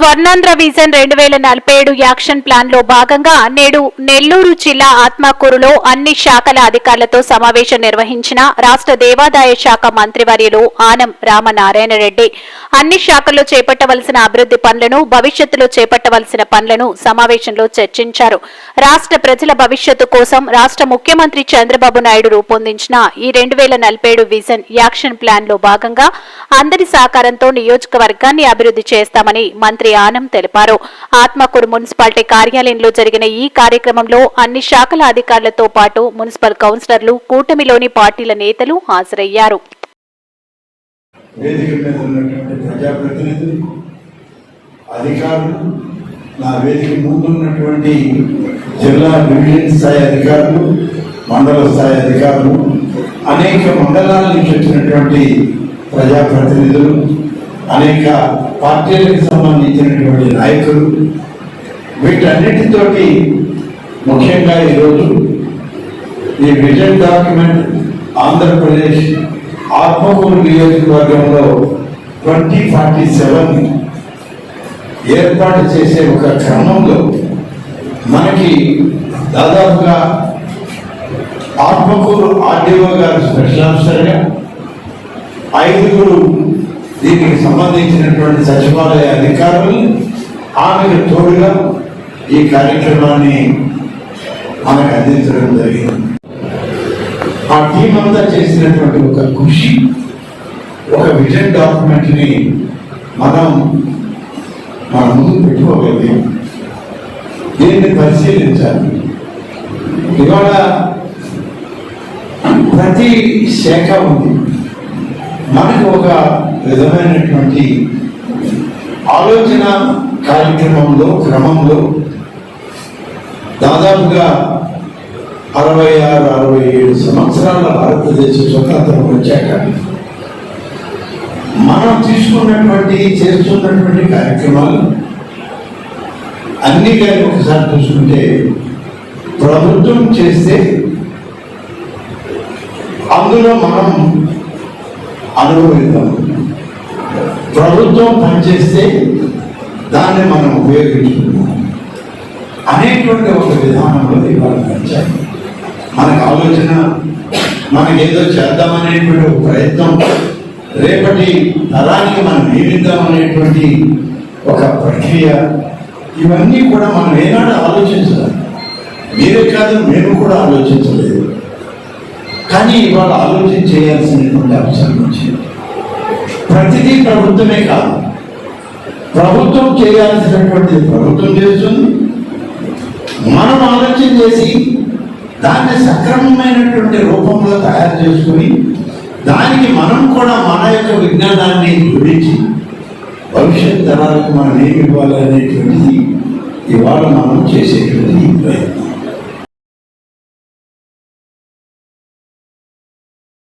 Swarnandhra vision రెండు వేల నలభై ఏడు యాక్షన్ ప్లాన్లో భాగంగా నేడు నెల్లూరు జిల్లా ఆత్మకూరులో అన్ని శాఖల అధికారులతో సమావేశం నిర్వహించిన రాష్ట్ర దేవాదాయ శాఖ మంత్రివర్యులు ఆనం రామనారాయణ రెడ్డి. అన్ని శాఖల్లో చేపట్టవలసిన అభివృద్ధి పనులను భవిష్యత్తులో చేపట్టవలసిన పనులను సమావేశంలో చర్చించారు. రాష్ట్ర ప్రజల భవిష్యత్తు కోసం రాష్ట్ర ముఖ్యమంత్రి చంద్రబాబు నాయుడు రూపొందించిన ఈ రెండు వేల నలభై ఏడు విజన్ యాక్షన్ ప్లాన్లో భాగంగా అందరి సహకారంతో నియోజకవర్గాన్ని అభివృద్ధి చేస్తామని మంత్రి ఆనం తెలిపారు. ఆత్మకూరు మున్సిపాలిటీ కార్యాలయంలో జరిగిన ఈ కార్యక్రమంలో అన్ని శాఖల అధికారులతో పాటు మున్సిపల్ కౌన్సిలర్లు కూటమిలోని పార్టీల నేతలు హాజరయ్యారు. వేదిక మీద ఉన్నటువంటి ప్రజాప్రతినిధులు అధికారులు నా వేదిక జిల్లా డివిజన్ స్థాయి అధికారులు మండల స్థాయి అధికారులు అనేక మండలాల నుంచి వచ్చినటువంటి ప్రజాప్రతినిధులు అనేక పార్టీలకు సంబంధించినటువంటి నాయకులు వీటన్నిటితోటి ముఖ్యంగా ఈరోజు ఈ విజన్ డాక్యుమెంట్ ఆంధ్రప్రదేశ్ ఆత్మకూరు నియోజకవర్గంలో ట్వంటీ ఫార్టీ సెవెన్ ఏర్పాటు చేసే ఒక క్రమంలో మనకి దాదాపుగా ఆత్మకూరు ఆర్డీఓ గారు స్పెషల్ ఆఫీసర్గా ఐదుగురు దీనికి సంబంధించినటువంటి సచివాలయ అధికారులు ఆమెకు తోడుగా ఈ కార్యక్రమాన్ని ఆమెకు అందించడం జరిగింది. ఆ టీం అంతా చేసినటువంటి ఒక కృషి ఒక విజన్ డాక్యుమెంట్ని మనం మన ముందు పెట్టుకోగలిగాం. దీన్ని పరిశీలించాలి. ఇవాళ ప్రతి శాఖ ఉంది. మనకు ఒక విధమైనటువంటి ఆలోచన కార్యక్రమంలో క్రమంలో దాదాపుగా అరవై ఆరు అరవై ఏడు సంవత్సరాల భారతదేశ స్వతంత్రం వచ్చాక మనం తీసుకున్నటువంటి చేస్తున్నటువంటి కార్యక్రమాలు అన్ని కానీ ఒకసారి చూసుకుంటే ప్రభుత్వం చేస్తే అందులో మనం అనుభవిద్దాం. ప్రభుత్వం పనిచేస్తే దాన్ని మనం ఉపయోగించుకుందాం. అనేటువంటి ఒక విధానంలో ఇవాళ నడిచాయి మనకు ఆలోచన మనకేదో చేద్దామనేటువంటి ఒక ప్రయత్నం రేపటి తరానికి మనం ఏమిద్దామనేటువంటి ఒక ప్రక్రియ ఇవన్నీ కూడా మనం ఏనాడు ఆలోచించాలి మీరే కాదు మేము కూడా ఆలోచించలేదు. కానీ ఇవాళ ఆలోచన చేయాల్సినటువంటి అంశాలు వచ్చింది ప్రతిదీ ప్రభుత్వమే కాదు. ప్రభుత్వం చేయాల్సినటువంటి ప్రభుత్వం చేస్తుంది. మనం ఆలోచన చేసి దాన్ని సక్రమమైనటువంటి రూపంలో తయారు చేసుకుని దానికి మనం కూడా మన యొక్క విజ్ఞానాన్ని జోడించి భవిష్యత్ తరాలకు మనం ఏమి ఇవ్వాలి అనేటువంటిది ఇవాళ మనం చేసేటువంటి ప్రయత్నం.